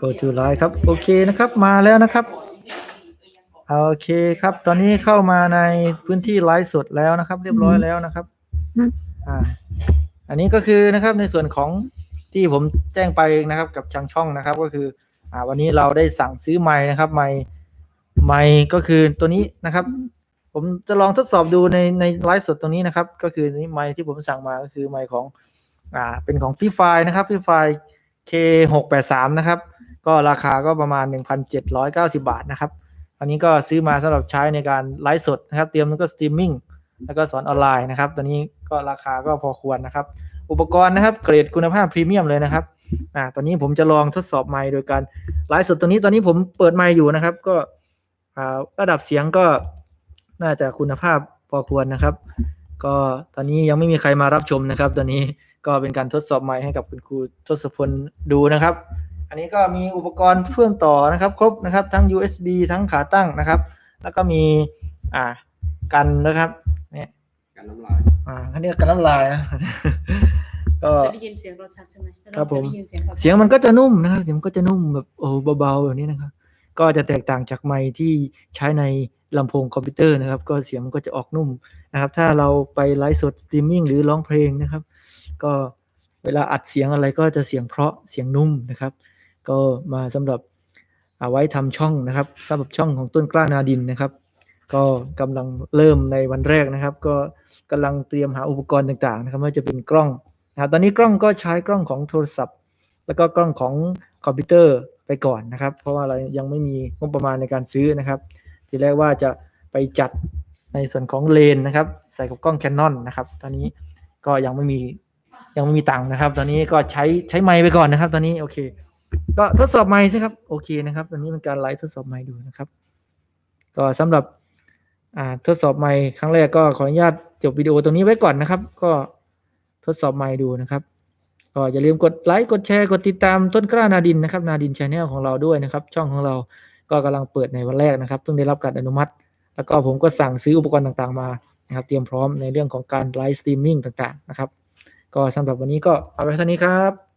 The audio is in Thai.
go to live ครับ โอเคนะครับมาแล้วนะครับ โอเคครับ ตอนนี้เข้ามาในพื้นที่ไลฟ์สดแล้วนะครับ เรียบร้อยแล้วนะครับอืมอ่าอันนี้ก็คือนะครับในส่วนของที่ผมแจ้งไปนะครับ กับทางช่องนะครับ ก็คือ อ่า วันนี้เราได้สั่งซื้อไม้นะครับไม้ไม้ก็คือตัวนี้นะครับ ผมจะลองทดสอบดูในในไลฟ์สดตรงนี้นะครับ ก็คือนี่ไม้ที่ผมสั่งมาก็คือไม้ของ อ่า เป็นของฟีไฟนะครับฟีไฟ K หกแปดสามนะครับ ก็ราคาก็ประมาณหนึ่งพันเจ็ดร้อยเก้าสิบาทนะครับ อันนี้ก็ซื้อมาสำหรับใช้ในการไลฟ์สดนะครับ เตรียมแล้วก็สตรีมมิ่งแล้วก็สอนออนไลน์นะครับ ตอนนี้ก็ราคาก็พอควรนะครับ อุปกรณ์นะครับเกรดคุณภาพพรีเมียมเลยนะครับอ่าตอนนี้ผมจะลองทดสอบไมค์โดยการไลฟ์สดตัวนี้ตอนนี้ผมเปิดไมค์อยู่นะครับ ก็อ่าระดับเสียงก็น่าจะคุณภาพพอควรนะครับ ก็ตอนนี้ยังไม่มีใครมารับชมนะครับ ตอนนี้ก็เป็นการทดสอบไมค์ให้กับคุณครูทศพลดูนะครับ อันนี้ก็มีอุปกรณ์เชื่อมต่อนะครับ ครบนะครับทั้ง USB ทั้งขาตั้งนะครับ แล้วก็มีอ่ากันนะครับเนี่ยกันน้ำลายอ่าเขาเรียกกันน้ำลายนะก็จะได้ยินเสียงเราชัดใช่ไหมครับผมจะได้ยินเสียงราชัดเสียงมันก็จะนุ่มนะครับเสียงมันก็จะนุ่มแบบโอ้เบาๆแบบนี้นะครับ ก็จะแตกต่างจากไมค์ที่ใช้ในลำโพงคอมพิวเตอร์นะครับ ก็เสียงมันก็จะออกนุ่มนะครับ ถ้าเราไปไลฟ์สดสตรีมมิ่งหรือร้องเพลงนะครับ ก็เวลาอัดเสียงอะไรก็จะเสียงเพราะเสียงนุ่มนะครับ ก็มาสำหรับเอาไว้ทำช่องนะครับสำหรับช่องของต้นกล้านาดินนะครับ ก็กำลังเริ่มในวันแรกนะครับ ก็กำลังเตรียมหาอุปกรณ์ต่างๆนะครับไม่ว่าจะเป็นกล้องนะตอนนี้กล้องก็ใช้กล้องของโทรศัพท์ แล้วก็กล้องของคอมพิวเตอร์ไปก่อนนะครับ เพราะว่าเรายังไม่มีงบประมาณในการซื้อนะครับ ทีแรกว่าจะไปจัดในส่วนของเลนนะครับ ใส่กับกล้องแคนนอนนะครับ ตอนนี้ก็ยังไม่มียังไม่มีตังค์นะครับ ตอนนี้ก็ใช้ใช้ไมค์ไปก่อนนะครับ ตอนนี้โอเค ก็ทดสอบไมค์ใช่ครับ โอเคนะครับตอนนี้เป็นการไลฟ์ทดสอบไมค์ดูนะครับ ก็สำหรับอ่าทดสอบไมค์ครั้งแรกก็ขออนุญาตจบวิดีโอตรงนี้ไว้ก่อนนะครับ ก็ทดสอบไมค์ดูนะครับก็อย่าลืมกดไลค์กดแชร์กดติดตามต้นกล้านาดินนะครับ นาดินชาแนลของเราด้วยนะครับ ช่องของเราก็กำลังเปิดในวันแรกนะครับเพิ่งได้รับการอนุมัติ แล้วก็ผมก็สั่งซื้ออุปกรณ์ต่างๆมานะครับ เตรียมพร้อมในเรื่องของการไลฟ์สตรีมมิ่งต่างๆนะครับ ก็สำหรับวันนี้ก็เอาไว้เท่านี้ครับ